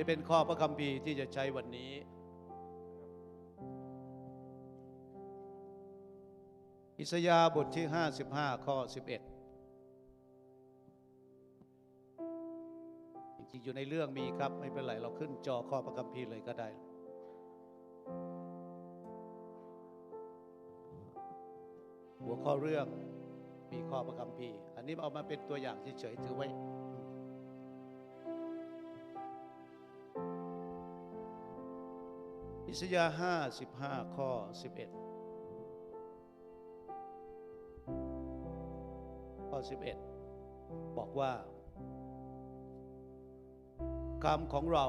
นี่เป็นข้อพระคัมภีร์ที่จะใช้วันนี้อิสยาห์บทที่ 55 ข้อ 11 จริงๆอยู่ในเรื่องมีครับ ไม่เป็นไร เราขึ้นจอข้อพระคัมภีร์เลยก็ได้ หัวข้อเรื่องมีข้อพระคัมภีร์ อันนี้เอามาเป็นตัวอย่างเฉยๆถือไว้ อิสยาห้าสิบห้าข้อสิบเอ็ดข้อสิบเอ็ดบอกว่าคำของเรา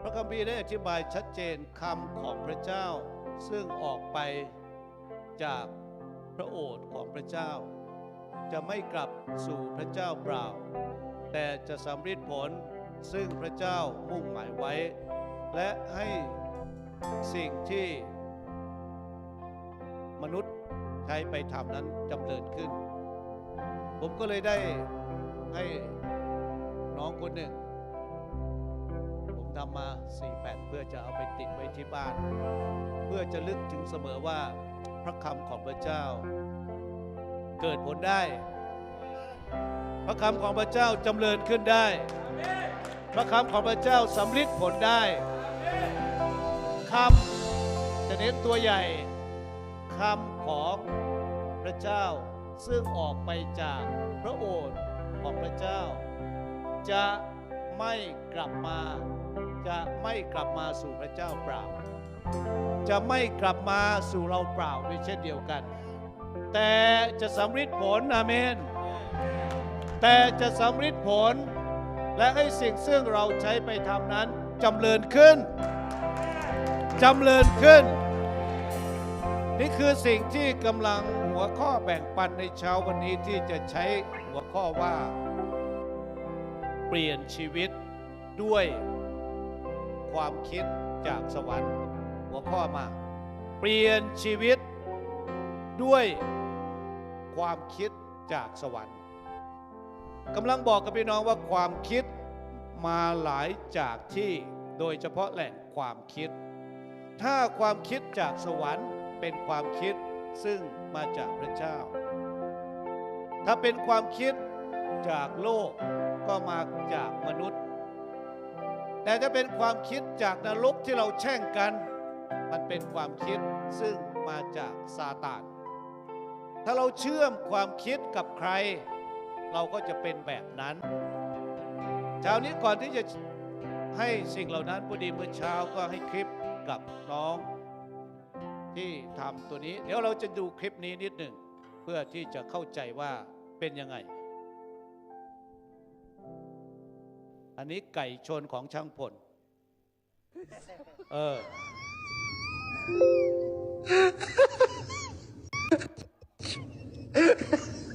พระคัมภีร์ได้อธิบายชัดเจนคำของพระเจ้า ซึ่งออกไปจากพระโอษฐ์ของพระเจ้า จะไม่กลับสู่พระเจ้าเปล่า แต่จะสำเร็จผลซึ่งพระเจ้ามุ่งหมายไว้ และให้สิ่งที่มนุษย์ใช้ไปทำนั้นจำเริญขึ้น ผมก็เลยได้ให้น้องคนหนึ่ง ทำมา 4 แผ่นเพื่อจะเอาไปติดไว้ที่บ้าน เพื่อจะลึกถึงเสมอว่าพระคำของพระเจ้า เกิดผลได้ พระคำของพระเจ้าจำเริญขึ้นได้ พระคำของพระเจ้าสำลิดผลได้คำจะเน้นตัวใหญ่คำของพระเจ้าซึ่งออกไปจากพระโอษฐ์ของพระเจ้า จะไม่กลับมา จะไม่กลับมาสู่พระเจ้าเปล่า จะไม่กลับมาสู่เราเปล่าด้วยเช่นเดียวกัน แต่จะสำฤทธิ์ผลอาเมน แต่จะสำฤทธิ์ผล และให้สิ่งซึ่งเราใช้ไปทำนั้นจำเริญขึ้นจำเริญขึ้น นี่คือสิ่งที่กำลังหัวข้อแบ่งปันในเช้าวันนี้ที่จะใช้หัวข้อว่า เปลี่ยนชีวิตด้วย ความคิดจากสวรรค์ หัวข้อมา เปลี่ยนชีวิตด้วยความคิดจากสวรรค์กำลังบอกกับพี่น้องว่าความคิดมาหลายจากที่โดยเฉพาะแหล่งความคิด ถ้าความคิดจากสวรรค์เป็นความคิดซึ่งมาจากพระเจ้า ถ้าเป็นความคิดจากโลกก็มาจากมนุษย์ แต่ถ้าเป็นความคิดจากนรกที่เราแช่งกัน มันเป็นความคิดซึ่งมาจากซาตาน ถ้าเราเชื่อมความคิดกับใคร เราก็จะเป็นแบบนั้น เช้านี้ก่อนที่จะให้สิ่งเหล่านั้นพอดีเมื่อเช้าก็ให้คลิปกับน้องที่ทำตัวนี้ เดี๋ยวเราจะดูคลิปนี้นิดหนึ่งเพื่อที่จะเข้าใจว่าเป็นยังไง อันนี้ไก่ชนของช่างพล เออ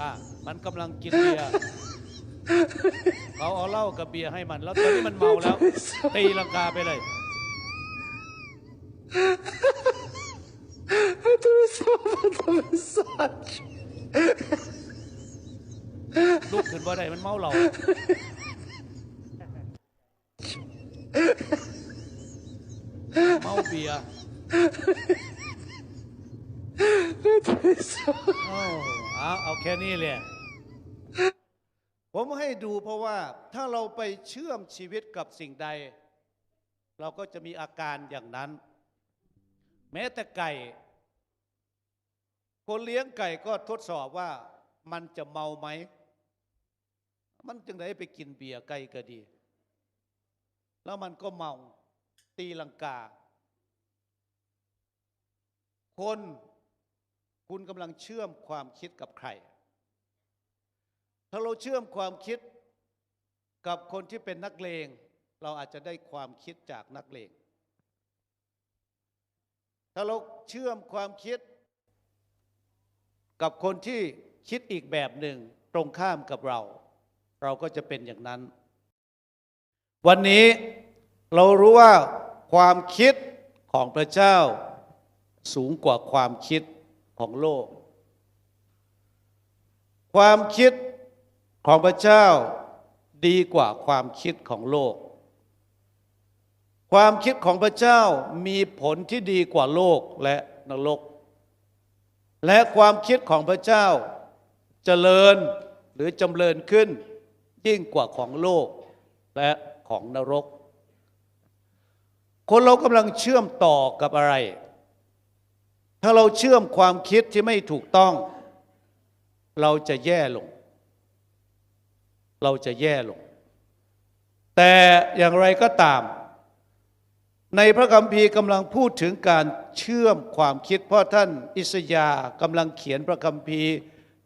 อะ มันกำลังกินเบียร์เขาเอาเหล้ากับเบียร์ให้มัน แล้วตอนนี้มันเมาแล้ว ตีลังกาไปเลยทำสอบทำสอบลูกขึ้นว่าได้มันเมาเหล้า beer. that is so เอาเอานี้เลย ผมให้ดูเพราะว่าถ้าเราไปเชื่อมชีวิตกับสิ่งใด เราก็จะมีอาการอย่างนั้น แม้แต่ไก่ คนเลี้ยงไก่ก็ทดสอบว่ามันจะเมาไหม มันจึงได้ไปกินเบียร์ไก่ก็ดี แล้วมันก็เมาตีลังกา คนคุณกำลังเชื่อมความคิดกับใคร ถ้าเราเชื่อมความคิดกับคนที่เป็นนักเลง เราอาจจะได้ความคิดจากนักเลง ถ้าเราเชื่อมความคิด กับคนที่คิดอีกแบบหนึ่งตรงข้ามกับเรา เราก็จะเป็นอย่างนั้น วันนี้เรารู้ว่าความคิดของพระเจ้า สูงกว่าความคิดของโลก ความคิดของพระเจ้าดีกว่าความคิดของโลก ความคิดของพระเจ้ามีผลที่ดีกว่าโลกและนรก และความคิดของพระเจ้าเจริญหรือจำเริญขึ้นยิ่งกว่าของโลกและของนรก คนเรากำลังเชื่อมต่อกับอะไร ถ้าเราเชื่อมความคิดที่ไม่ถูกต้อง เราจะแย่ลง เราจะแย่ลง แต่อย่างไรก็ตาม ในพระคัมภีร์กำลังพูดถึงการเชื่อมความคิด เพราะท่านอิสยาห์กำลังเขียนพระคัมภีร์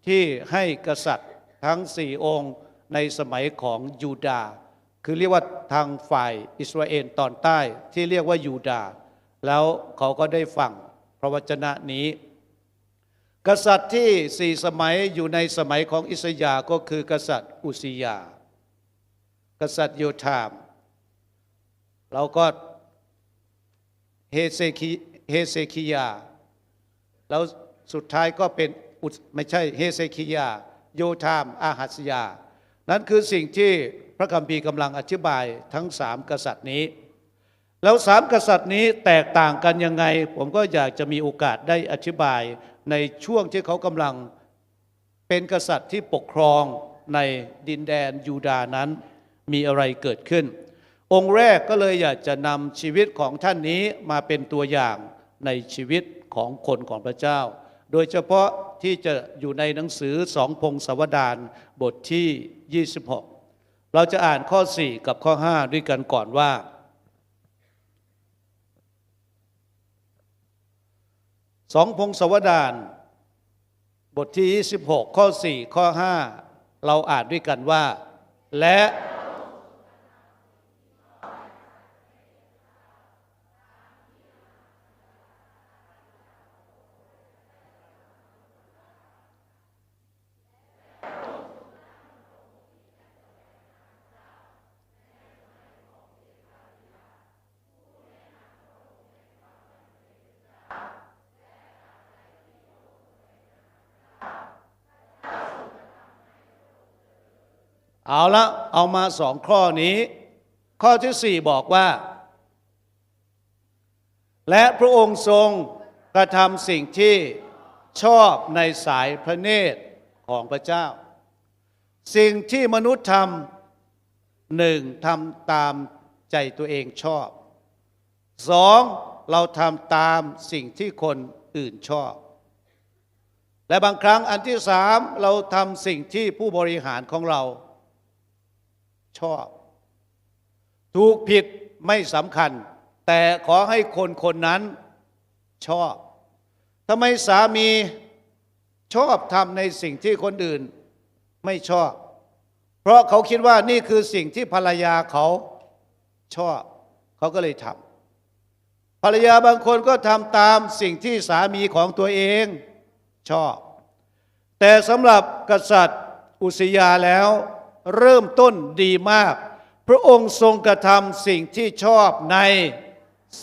ที่ให้กษัตริย์ทั้งสี่องค์ในสมัยของยูดาห์คือเรียกว่าทางฝ่ายอิสราเอลตอนใต้ที่เรียกว่ายูดาห์แล้วเขาก็ได้ฟัง พระวจนะนี้ กษัตริย์ที่สี่สมัยอยู่ในสมัยของอิสยาห์ก็คือกษัตริย์อุสิยา กษัตริย์โยธามเราก็เฮเซคิเฮเซคิยา แล้วสุดท้ายก็เป็นอุไม่ใช่เฮเซคิยา โยธาม อาหัสยา นั่นคือสิ่งที่พระคัมภีร์กำลังอธิบายทั้งสามกษัตริย์นี้ แล้วสามกษัตริย์นี้แตกต่างกันยังไง ผมก็อยากจะมีโอกาสได้อธิบายในช่วงที่เขากำลังเป็นกษัตริย์ที่ปกครองในดินแดนยูดานั้นมีอะไรเกิดขึ้น องค์แรกก็เลยอยากจะนำชีวิตของท่านนี้มาเป็นตัวอย่างในชีวิตของคนของพระเจ้า โดยเฉพาะที่จะอยู่ในหนังสือสองพงศวดารบทที่ 26 เราจะอ่านข้อ 4 กับข้อ 5 ด้วยกันก่อนว่า สองพงศวดาน บทที่ 26 ข้อ 4 ข้อ 5 เราอ่านด้วยกันว่า และ เอาละเอามาสองข้อนี้ ข้อที่สี่บอกว่า และพระองค์ทรงกระทำสิ่งที่ชอบในสายพระเนตรของพระเจ้า สิ่งที่มนุษย์ทำหนึ่งทำตามใจตัวเองชอบสองเราทำตามสิ่งที่คนอื่นชอบ และบางครั้งอันที่สามเราทำสิ่งที่ผู้บริหารของเรา ชอบ ถูกผิดไม่สำคัญ แต่ขอให้คนคนนั้นชอบทำไมสามีชอบทำในสิ่งที่คนอื่นไม่ชอบ เพราะเขาคิดว่านี่คือสิ่งที่ภรรยาเขาชอบ เขาก็เลยทำภรรยาบางคนก็ทำตามสิ่งที่สามีของตัวเองชอบ แต่สำหรับกษัตริย์อุสยาแล้ว เริ่มต้นดีมาก พระองค์ทรงกระทำสิ่งที่ชอบใน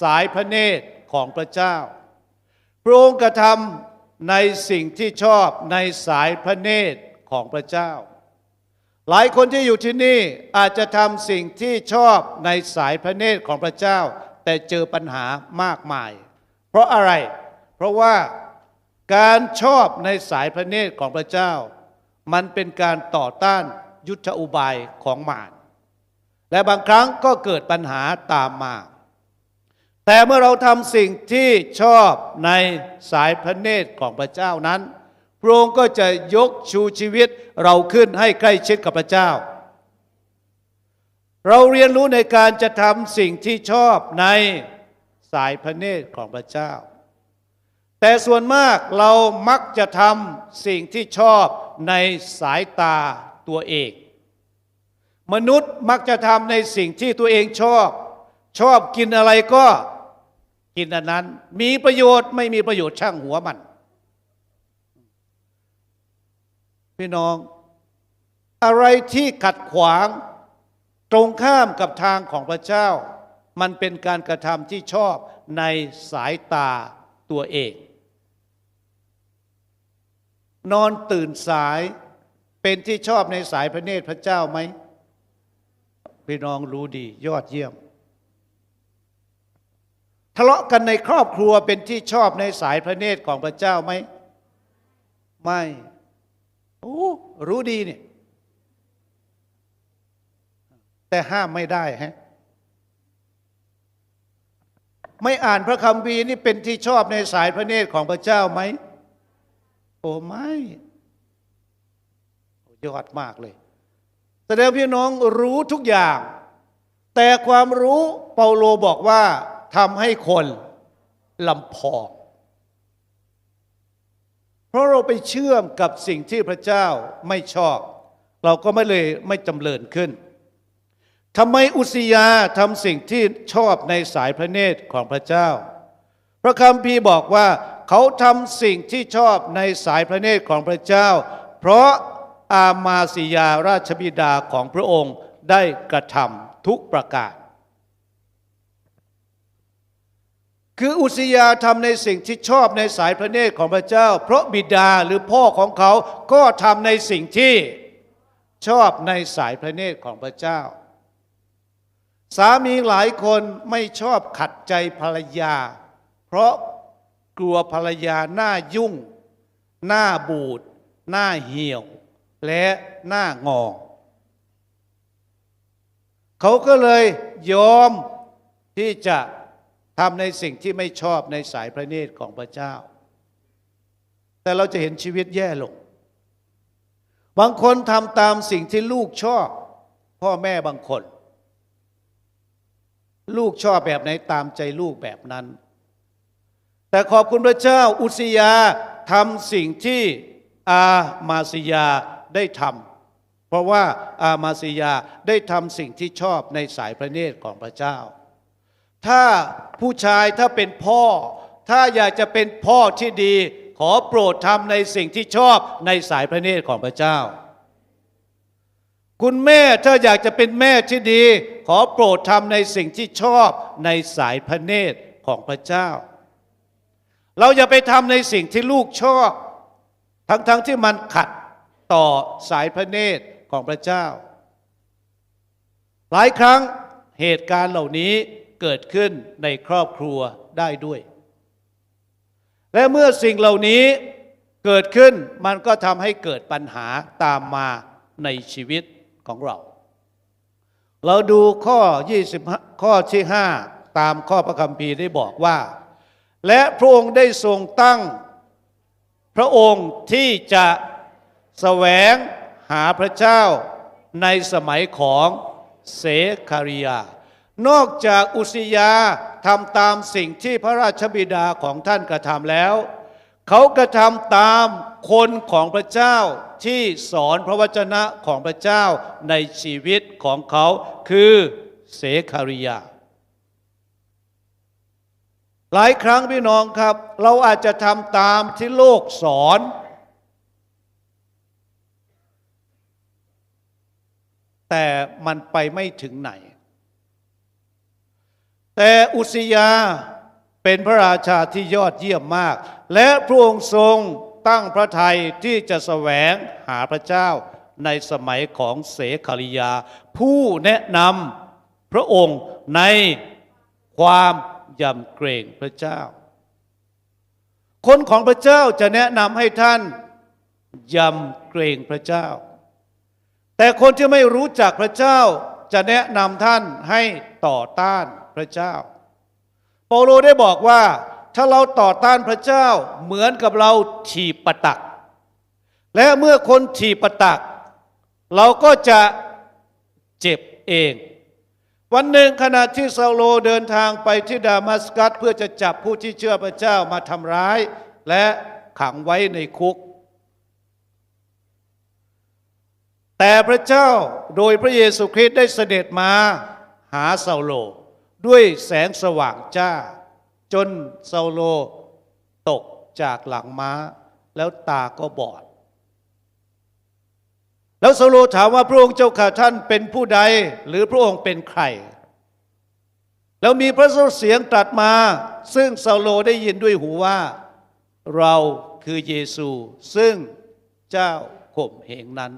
สายพระเนตรของพระเจ้า พระองค์กระทำในสิ่งที่ชอบในสายพระเนตรของพระเจ้า หลายคนที่อยู่ที่นี่อาจจะทำสิ่งที่ชอบในสายพระเนตรของพระเจ้า แต่เจอปัญหามากมาย เพราะอะไร เพราะว่าการชอบในสายพระเนตรของพระเจ้า มันเป็นการต่อต้าน ยุทธอุบายของมารและบางครั้งก็เกิดปัญหาตามมา แต่เมื่อเราทำสิ่งที่ชอบในสายพระเนตรของพระเจ้านั้น พระองค์ก็จะยกชูชีวิตเราขึ้นให้ใกล้ชิดกับพระเจ้า เราเรียนรู้ในการจะทำสิ่งที่ชอบในสายพระเนตรของพระเจ้า แต่ส่วนมากเรามักจะทำสิ่งที่ชอบในสายตา ตัวเอง มนุษย์มักจะทำในสิ่งที่ตัวเองชอบ ชอบกินอะไรก็กินอันนั้น มีประโยชน์ไม่มีประโยชน์ช่างหัวมัน พี่น้อง อะไรที่ขัดขวาง ตรงข้ามกับทางของพระเจ้า มันเป็นการกระทำที่ชอบในสายตาตัวเอง นอนตื่นสาย เป็นที่ชอบในสายพระเนตรพระเจ้าไหมพี่น้องรู้ดี ยอดเยี่ยม ทะเลาะกันในครอบครัวเป็นที่ชอบในสายพระเนตรของพระเจ้าไหมไม่โอ้รู้ดีเนี่ยแต่ห้ามไม่ได้ฮะไม่อ่านพระคัมภีร์นี่เป็นที่ชอบในสายพระเนตรของพระเจ้าไหมโอ้ไม่ ยอดมากเลย แสดงพี่น้องรู้ทุกอย่าง แต่ความรู้เปาโลบอกว่าทำให้คนลำพองเพราะเราไปเชื่อมกับสิ่งที่พระเจ้าไม่ชอบ เราก็ไม่เลยไม่จำเริญขึ้นทำไมอุสยาทำสิ่งที่ชอบในสายพระเนตรของพระเจ้า พระคัมภีร์บอกว่าเขาทำสิ่งที่ชอบในสายพระเนตรของพระเจ้า เพราะ อามาสิยาราชบิดาของพระองค์ได้กระทำทุกประการ คืออุสยาทำในสิ่งที่ชอบในสายพระเนตรของพระเจ้า เพราะบิดาหรือพ่อของเขาก็ทำในสิ่งที่ชอบในสายพระเนตรของพระเจ้า สามีหลายคนไม่ชอบขัดใจภรรยา เพราะกลัวภรรยาหน้ายุ่ง หน้าบูด หน้าเหี่ยว และหน้างอ เขาก็เลยยอมที่จะทำในสิ่งที่ไม่ชอบในสายพระเนตรของพระเจ้า แต่เราจะเห็นชีวิตแย่ลง บางคนทำตามสิ่งที่ลูกชอบ พ่อแม่บางคน ลูกชอบแบบไหนตามใจลูกแบบนั้น แต่ขอบคุณพระเจ้าอุสยาทำสิ่งที่อามาสยา ได้ทำเพราะว่าอามาสิยาได้ทำสิ่งที่ชอบในสายพระเนตรของพระเจ้า ถ้าผู้ชายถ้าเป็นพ่อ ถ้าอยากจะเป็นพ่อที่ดี ขอโปรดทำในสิ่งที่ชอบในสายพระเนตรของพระเจ้า คุณแม่ถ้าอยากจะเป็นแม่ที่ดี ขอโปรดทำในสิ่งที่ชอบในสายพระเนตรของพระเจ้า เราอย่าไปทำในสิ่งที่ลูกชอบ ทั้งๆทที่มันขัด ต่อสายพระเนตรของพระเจ้า หลายครั้งเหตุการณ์เหล่านี้เกิดขึ้นในครอบครัวได้ด้วย และเมื่อสิ่งเหล่านี้เกิดขึ้นมันก็ทำให้เกิดปัญหาตามมาในชีวิตของเรา เราดูข้อ 20 ข้อที่ 5 ตามข้อพระคัมภีร์ได้บอกว่า และพระองค์ได้ทรงตั้งพระองค์ที่จะ แสวงหาพระเจ้าในสมัยของเสคาริยา นอกจากอุสยาทำตามสิ่งที่พระราชบิดาของท่านกระทำแล้ว เขากระทำตามคนของพระเจ้าที่สอนพระวจนะของพระเจ้าในชีวิตของเขาคือเสคาริยา หลายครั้งพี่น้องครับ เราอาจจะทำตามที่โลกสอน แต่มันไปไม่ถึงไหน แต่อุสยาเป็นพระราชาที่ยอดเยี่ยมมาก และพระองค์ทรงตั้งพระทัยที่จะแสวงหาพระเจ้าในสมัยของเสคาริยา ผู้แนะนำพระองค์ในความยำเกรงพระเจ้า คนของพระเจ้าจะแนะนำให้ท่านยำเกรงพระเจ้า แต่คนที่ไม่รู้จักพระเจ้าจะแนะนำท่านให้ต่อต้านพระเจ้า เปาโลได้บอกว่า ถ้าเราต่อต้านพระเจ้าเหมือนกับเราถีบประตัก และเมื่อคนถีบประตัก เราก็จะเจ็บเอง วันหนึ่งขณะที่ซาโลเดินทางไปที่ดามัสกัสเพื่อจะจับผู้ที่เชื่อพระเจ้ามาทำร้าย และขังไว้ในคุก แต่พระเจ้าโดยพระเยซูคริสต์ได้เสด็จมาหาซาโล ด้วยแสงสว่างจ้า จนซาโลตกจากหลังม้า แล้วตาก็บอด แล้วซาโลถามว่าพระองค์เจ้าข้าท่านเป็นผู้ใดหรือพระองค์เป็นใคร แล้วมีพระเสียงตรัสมา ซึ่งซาโลได้ยินด้วยหูว่า เราคือเยซู ซึ่งเจ้าข่มเหงนั้น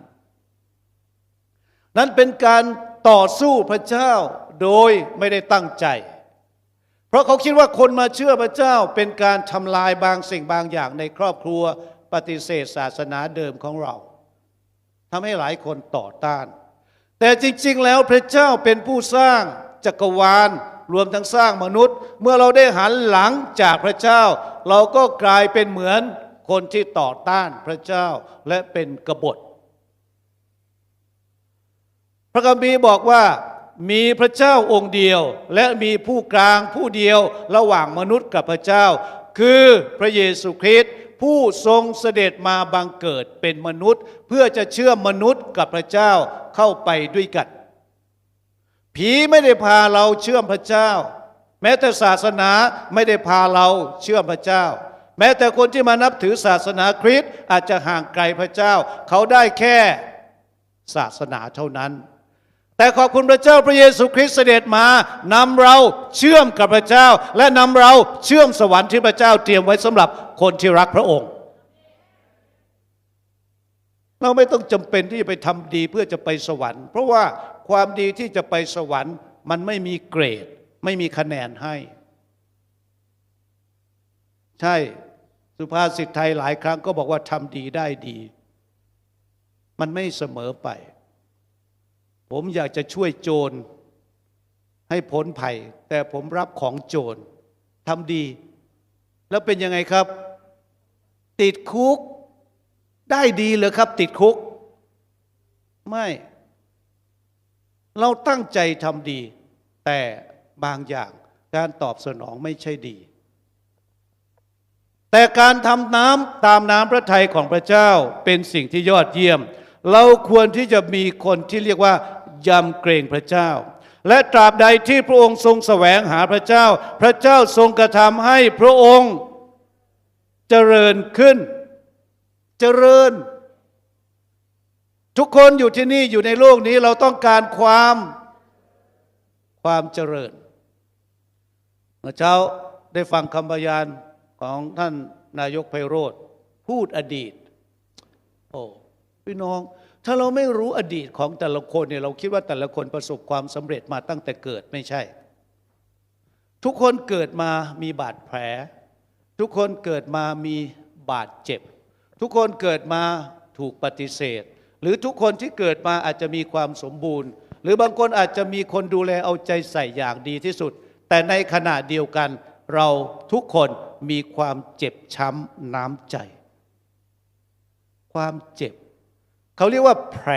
นั้นเป็นการต่อสู้พระเจ้าโดยไม่ได้ตั้งใจ เพราะเขาคิดว่าคนมาเชื่อพระเจ้าเป็นการทำลายบางสิ่งบางอย่างในครอบครัวปฏิเสธศาสนาเดิมของเราทำให้หลายคนต่อต้าน แต่จริง ๆ แล้วพระเจ้าเป็นผู้สร้างจักรวาลรวมทั้งสร้างมนุษย์ เมื่อเราได้หันหลังจากพระเจ้า เราก็กลายเป็นเหมือนคนที่ต่อต้านพระเจ้าและเป็นกบฏ ระคัมภีร์บอกว่ามีพระเจ้าองค์เดียว และมีผู้กลางผู้เดียวระหว่างมนุษย์กับพระเจ้า คือพระเยซูคริสต์ผู้ทรงเสด็จมาบังเกิดเป็นมนุษย์ เพื่อจะเชื่อมมนุษย์กับพระเจ้าเข้าไปด้วยกัน ผีไม่ได้พาเราเชื่อมพระเจ้า แม้แต่ศาสนาไม่ได้พาเราเชื่อมพระเจ้า แม้แต่คนที่มานับถือศาสนาคริสต์อาจจะห่างไกลพระเจ้า เขาได้แค่ศาสนาเท่านั้น แต่ขอบคุณพระเจ้าพระเยซูคริสต์เสด็จมานำเราเชื่อมกับพระเจ้า และนำเราเชื่อมสวรรค์ที่พระเจ้าเตรียมไว้สำหรับคนที่รักพระองค์ เราไม่ต้องจำเป็นที่จะไปทำดีเพื่อจะไปสวรรค์ เพราะว่าความดีที่จะไปสวรรค์ มันไม่มีเกรด ไม่มีคะแนนให้ ใช่สุภาษิตไทยหลายครั้งก็บอกว่าทำดีได้ดี มันไม่เสมอไป ผมอยากจะช่วยโจร ให้พ้นภัย แต่ผมรับของโจรทำดี แล้วเป็นยังไงครับ ติดคุก ได้ดีเหรอครับ ติดคุก ไม่ เราตั้งใจทำดี แต่บางอย่างการตอบสนองไม่ใช่ดี แต่การทำน้ำตามน้ำพระทัยของพระเจ้าเป็นสิ่งที่ยอดเยี่ยม เราควรที่จะมีคนที่เรียกว่า ยำเกรงพระเจ้า และตราบใดที่พระองค์ทรงแสวงหาพระเจ้า พระเจ้าทรงกระทำให้พระองค์เจริญขึ้น เจริญ ทุกคนอยู่ที่นี่อยู่ในโลกนี้เราต้องการความความเจริญเมื่อเช้าได้ฟังคำพยานของท่านนายกไพโรธพูดอดีต โอ้พี่น้อง ถ้าเราไม่รู้อดีตของแต่ละคนเนี่ยเราคิดว่าแต่ละคนประสบความสำเร็จมาตั้งแต่เกิดไม่ใช่ ทุกคนเกิดมามีบาดแผล ทุกคนเกิดมามีบาดเจ็บ ทุกคนเกิดมาถูกปฏิเสธ หรือทุกคนที่เกิดมาอาจจะมีความสมบูรณ์ หรือบางคนอาจจะมีคนดูแลเอาใจใส่อย่างดีที่สุด แต่ในขณะเดียวกันเราทุกคนมีความเจ็บช้ำน้ำใจ ความเจ็บ เขาเรียกว่าแผล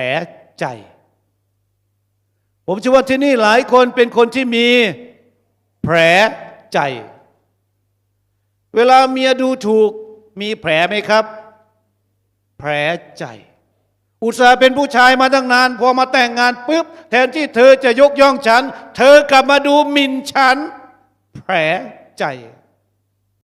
ใจ ผมเชื่อว่าที่นี่หลายคนเป็นคนที่มีแผลใจ เวลาเมียดูถูกมีแผลไหมครับ แผลใจ อุตส่าห์เป็นผู้ชายมาตั้งนาน พอมาแต่งงานปุ๊บ แทนที่เธอจะยกย่องฉัน เธอกลับมาดูหมิ่นฉัน แผลใจ